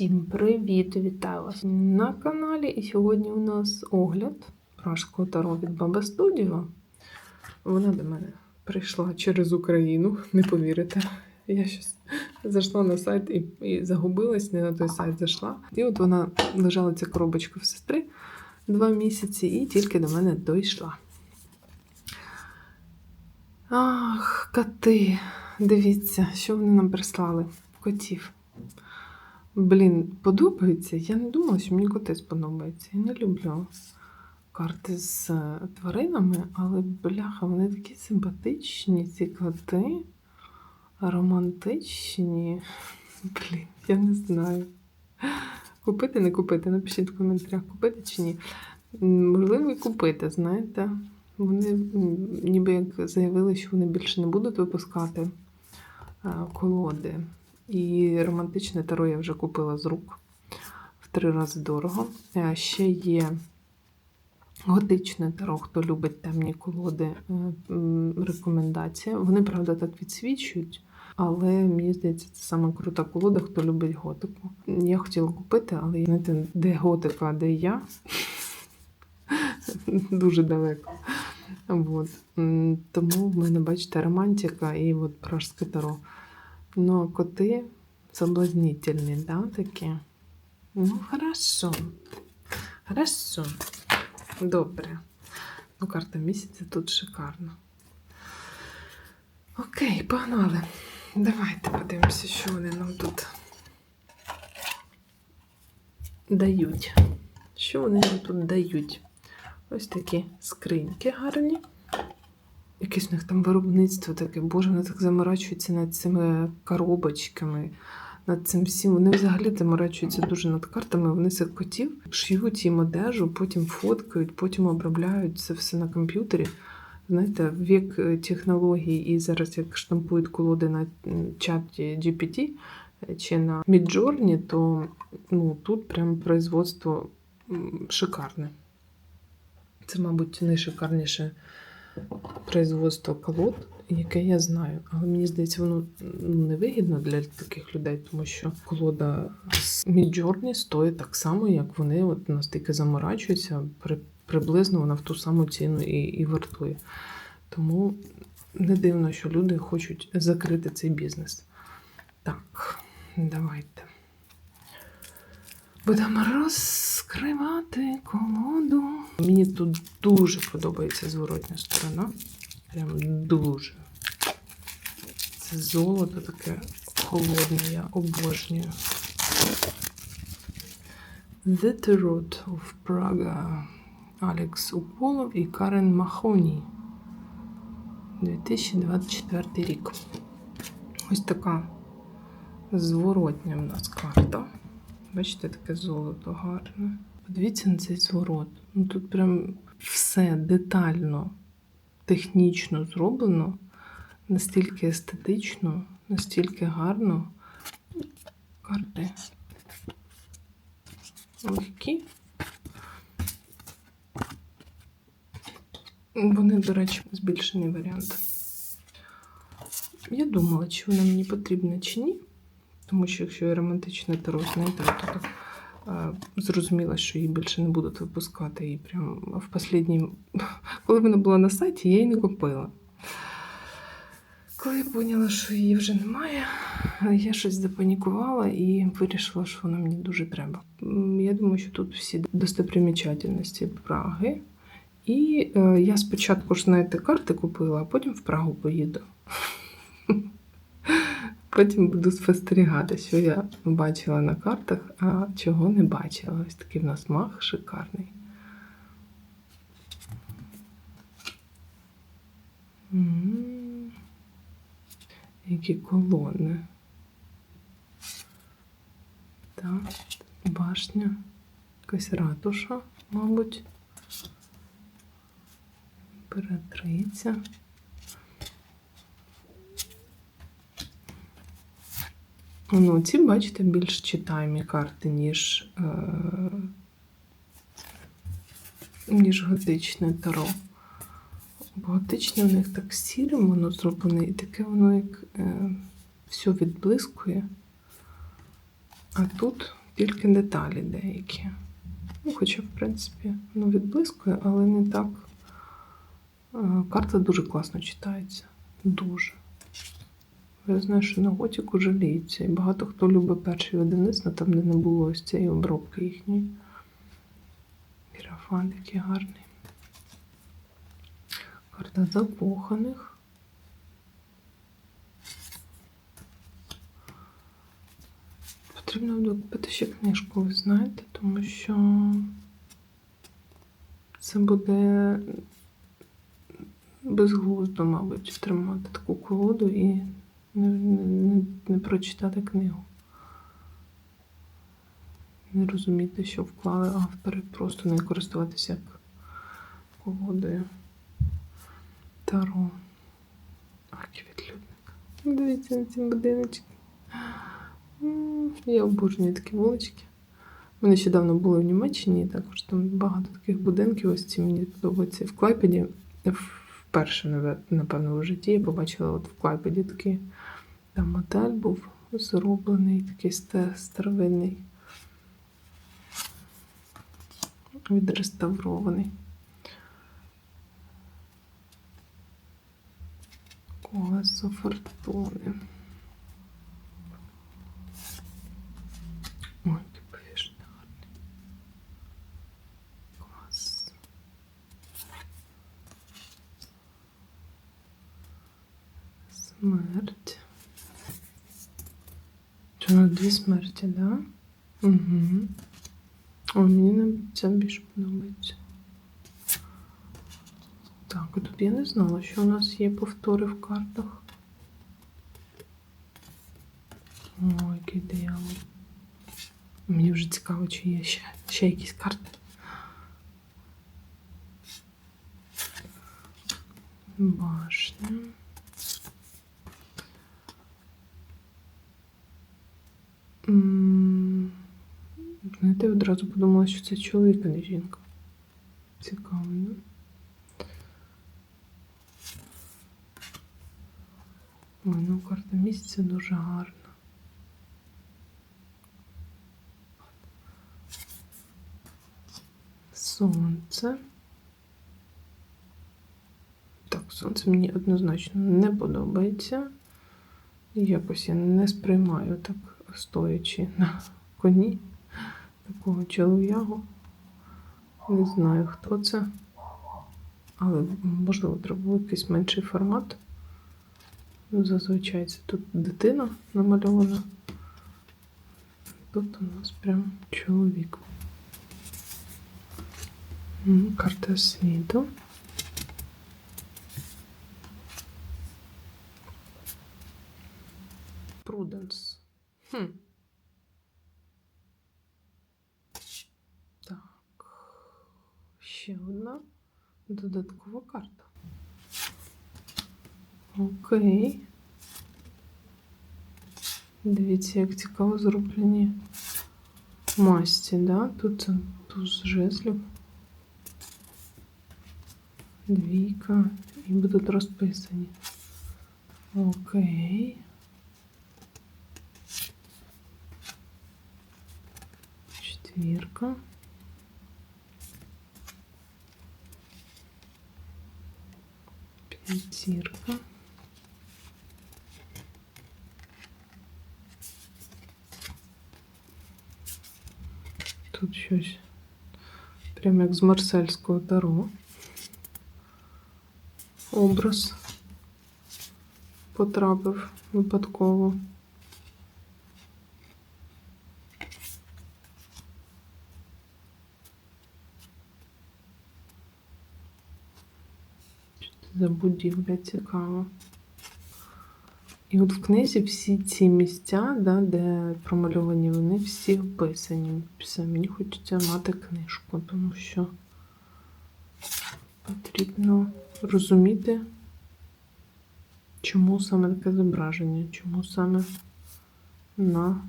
Всім привіт! Вітаю вас на каналі. І сьогодні у нас огляд пражського таро від Баба Студіо. Вона до мене прийшла через Україну, не повірите. Я щось зайшла на сайт і, і загубилась, не на той сайт зайшла. І от вона лежала ця коробочка в сестри два місяці і тільки до мене дійшла. Ах, коти! Дивіться, що вони нам прислали. Котів. Блін, подобається. Я не думала, що мені коти сподобаються. Я не люблю карти з е, тваринами, але бляха, вони такі симпатичні, ці коти. Романтичні. Блін, я не знаю. Купити, не купити? Напишіть в коментарях, купити чи ні. Можливо, і купити, знаєте. Вони ніби як заявили, що вони більше не будуть випускати е, колоди. І романтичне таро я вже купила з рук в три рази дорого. Е, Ще є готичне таро, хто любить темні колоди, е, рекомендація. Вони, правда, так відсвічують, але мені здається, це саме крута колода, хто любить готику. Я хотіла купити, але знаєте, де готика, де я. Дуже далеко. От. Тому в мене, бачите, романтика і от пражське таро. Ну, коти соблазнительні, да, такі? Ну, хорошо. Хорошо. Добре. Ну, карта місяця тут шикарна. Окей, погнали. Давайте подивимося, що вони нам тут дають. Що вони нам тут дають? Ось такі скриньки гарні. Якесь в них там виробництво таке, боже, вони так заморачуються над цими коробочками, над цим всім. Вони взагалі заморачуються дуже над картами. Вони цих котів шиють їм одежу, потім фоткають, потім обробляють це все на комп'ютері. Знаєте, вік е, технологій і зараз як штампують колоди на чаті GPT е, чи на Midjourney, то ну, тут прям производство шикарне. Це, мабуть, найшикарніше производство колод, яке я знаю. Але мені здається, воно ну, невигідно для таких людей, тому що колода з Midjourney стоїть так само, як вони от настільки заморачуються, при, приблизно вона в ту саму ціну і, і вартує. Тому не дивно, що люди хочуть закрити цей бізнес. Так, давайте. Будемо розкривати колоду. Мені тут дуже подобається зворотня сторона. Прям дуже. Це золото таке холодне, я обожнюю. The Tarot of Praga. Алекс Уполов і Карен Махоні. 2024 рік. Ось така зворотня в нас карта. Бачите, таке золото гарне. Подивіться на цей зворот. Ну, тут прям все детально, технічно зроблено, настільки естетично, настільки гарно. Карти. Легкі. Вони, до речі, збільшений варіант. Я думала, чи вона мені потрібна, чи ні. Тому що якщо я романтичне таро, знаєте, то зрозуміла, що її більше не будуть випускати. І прям в останній... Коли вона була на сайті, я її не купила. Коли я поняла, що її вже немає, я щось запанікувала і вирішила, що вона мені дуже треба. Я думаю, що тут всі достопримічательності Праги. І е, я спочатку ж знаєте, карти купила, а потім в Прагу поїду. Потім буду спостерігати, що я бачила на картах, а чого не бачила. Ось такий в нас мах шикарний. Які колони. Так, башня. Якась ратуша, мабуть. Імператриця. Ну, ці, бачите, більш читаємі карти, ніж, е, ніж готичне таро. Бо готичне в них так сірим воно зроблене, і таке воно як е, все відблискує. А тут тільки деталі деякі. Ну, хоча, в принципі, ну, відблискує, але не так. Е, Карта дуже класно читається. Дуже. Я знаю, що на готіку жаліються. І багато хто любить перший видавництво, там, де не було ось цієї обробки їхньої. Графан який гарний. Карта закоханих. Потрібно буде купити ще книжку, ви знаєте, тому що це буде безглуздо, мабуть, тримати таку колоду і не, не, не, прочитати книгу. Не розуміти, що вклали автори, просто не користуватися як колодою. Таро. Акі відлюдник. Дивіться на ці будиночки. Я обожнюю такі вулички. Ми нещодавно були в Німеччині, також там багато таких будинків. Ось ці мені подобаються. В Клайпеді вперше, напевно, в житті я побачила от в Клайпеді такий там модель був зроблений, такий старовинний, відреставрований. Колесо фортуни. Ой, який повішений гарний. Клас. Смерть. Чи ну дві смерті, да? Угу. О, мені ця більше подобається. Так, тут я не знала, що у нас є повтори в картах. О, який диявол. Мені вже цікаво, чи є ще, ще якісь карти. Башня. Знаєте, я одразу подумала, що це чоловік, а не жінка. Цікаво, ну. Ой, ну карта місяця дуже гарна. Сонце. Так, сонце мені однозначно не подобається. Якось я не сприймаю так, стоячи на коні такого чолов'ягу. Не знаю, хто це. Але, можливо, треба було якийсь менший формат. Ну, зазвичай це тут дитина намальована. Тут у нас прям чоловік. Карта світу. Хм. Так. Ще одна додаткова карта. Окей. Дивіться, як цікаво зроблені масті, да? Тут туз жезлів. Двійка. І будуть розписані. Окей. Четвірка. П'ятірка. Тут щось прямо як з марсельського таро. Образ потрапив випадково. За будівля цікаво. І от в книзі всі ці місця, да, де промальовані вони, всі описані. Все, мені хочеться мати книжку, тому що потрібно розуміти, чому саме таке зображення, чому саме на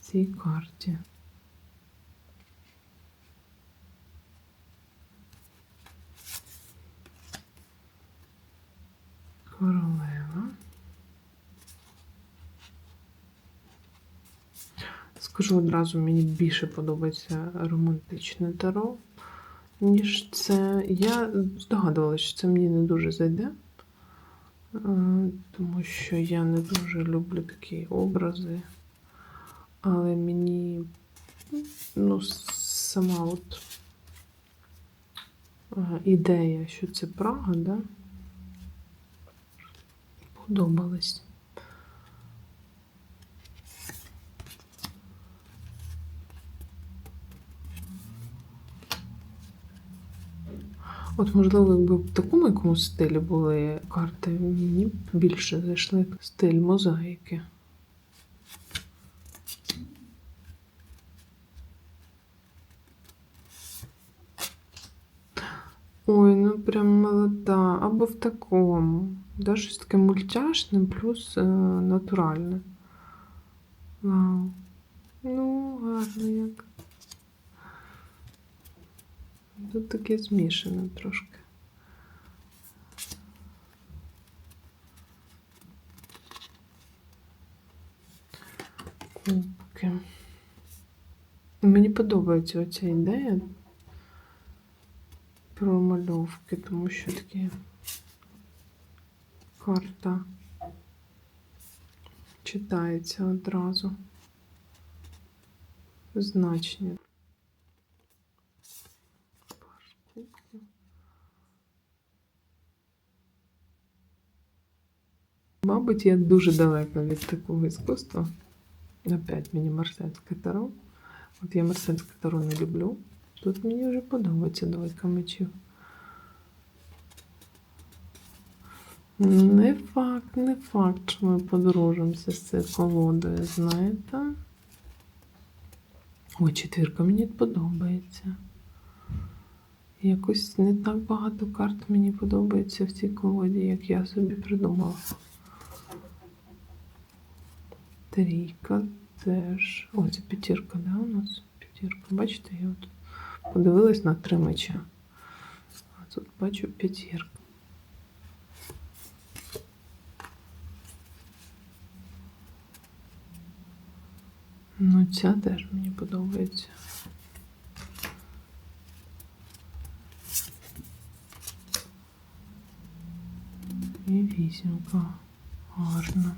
цій карті. Королева. Скажу одразу, мені більше подобається романтичне таро, ніж це. Я здогадувалася, що це мені не дуже зайде. Е, Тому що я не дуже люблю такі образи. Але мені ну, сама от е, ідея, що це Прага, да? Подобалась. От, можливо, якби в такому якомусь стилі були карти, мені б більше зайшли стиль мозаїки. Ой, ну прям молода. Або в такому. Да, таке мультяшне плюс е, натуральне. Вау. Ну, гарно як. Тут таке змішане трошки. Кубки. Мені подобається оця ідея про мальовки, тому що такі карта читається одразу. Значення. Мабуть, я дуже далека від такого іскусства. Опять мені марсельське таро. От я марсельське таро не люблю. Тут мені вже подобається двойка мечів. Не факт, не факт, що ми подружимося з цією колодою, знаєте. Ой, четвірка мені подобається. Якось не так багато карт мені подобається в цій колоді, як я собі придумала. Трійка теж. О, це п'ятірка, да, у нас? П'ятірка. Бачите, я от подивилась на три меча. А тут бачу п'ятірку. Ну, ця теж мені подобається. І вісімка. Гарно.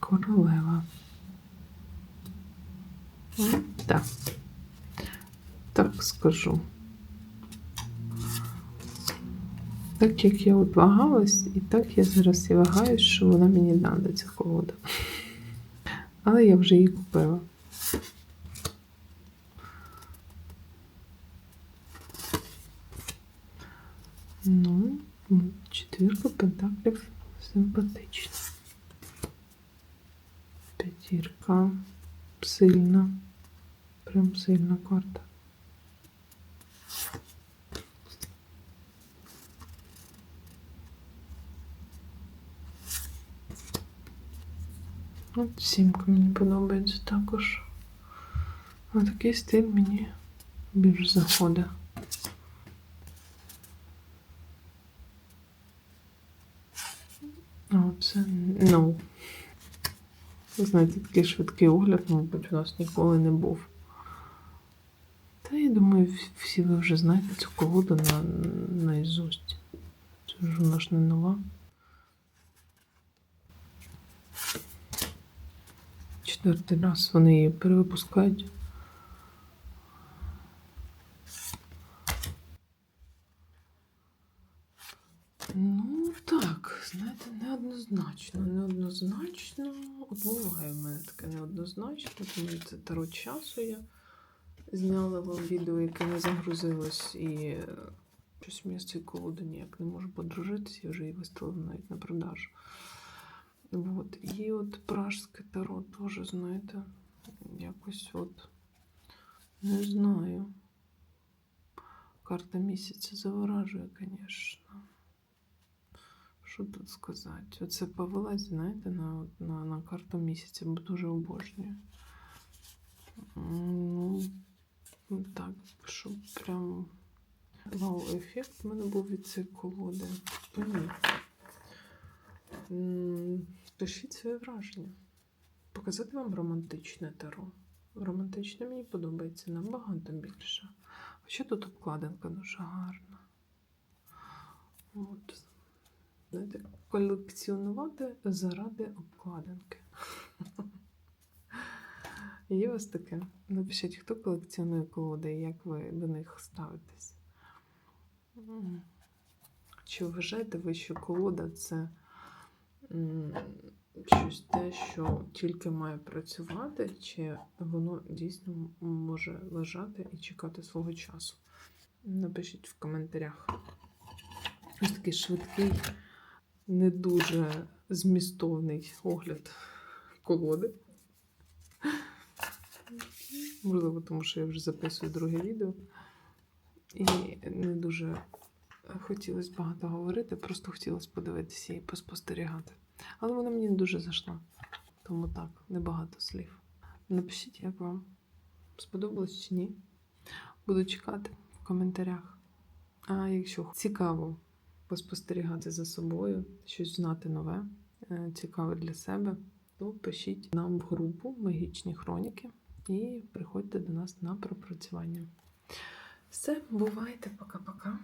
Королева. М, Так. Так скажу. Так як я от вагалась, і так я зараз і вагаюсь, що вона мені надо, ця колода. Але я вже її купила. Ну, четвірка пентаклів симпатична. П'ятірка сильна. Прям сильна карта. От сімка мені подобається також. А такий стиль мені більш заходить. А це no. Ви знаєте, такий швидкий огляд, мабуть, у нас ніколи не був. Та я думаю, всі ви вже знаєте цю колоду на, наізусть. Це ж вона ж не нова. Четвертий раз вони її перевипускають. Ну, так, знаєте, неоднозначно. Неоднозначно. От буває в мене таке неоднозначно, тому це таро часу я зняла вам відео, яке не загрузилось, і е, щось мені з цією колодою ніяк не можу подружитися, я вже її виставила навіть на продажу. Вот. І от пражське таро теж, знаєте, якось от не знаю. Карта місяця заворажує, звісно. Що тут сказати? Оце повелась, знаєте, на, на, на карту місяця, бо дуже обожнюю. Ну, так, щоб прям вау-ефект в мене був від цієї колоди. Ні. Пишіть своє враження. Показати вам романтичне таро. Романтичне мені подобається набагато більше. А ще тут обкладинка дуже гарна. От. Знаєте, колекціонувати заради обкладинки. Є вас таке? Напишіть, хто колекціонує колоди і як ви до них ставитесь. Чи вважаєте ви, що колода це щось те, що тільки має працювати, чи воно дійсно може лежати і чекати свого часу? Напишіть в коментарях. Ось такий швидкий, не дуже змістовний огляд колоди. Можливо, тому що я вже записую друге відео. І не дуже хотілося багато говорити, просто хотілося подивитися і поспостерігати. Але вона мені не дуже зайшла. Тому так, небагато слів. Напишіть, як вам сподобалось чи ні. Буду чекати в коментарях. А якщо цікаво поспостерігати за собою, щось знати нове, е, цікаве для себе, то пишіть нам в групу Магічні хроніки і приходьте до нас на пропрацювання. Все, бувайте, пока-пока.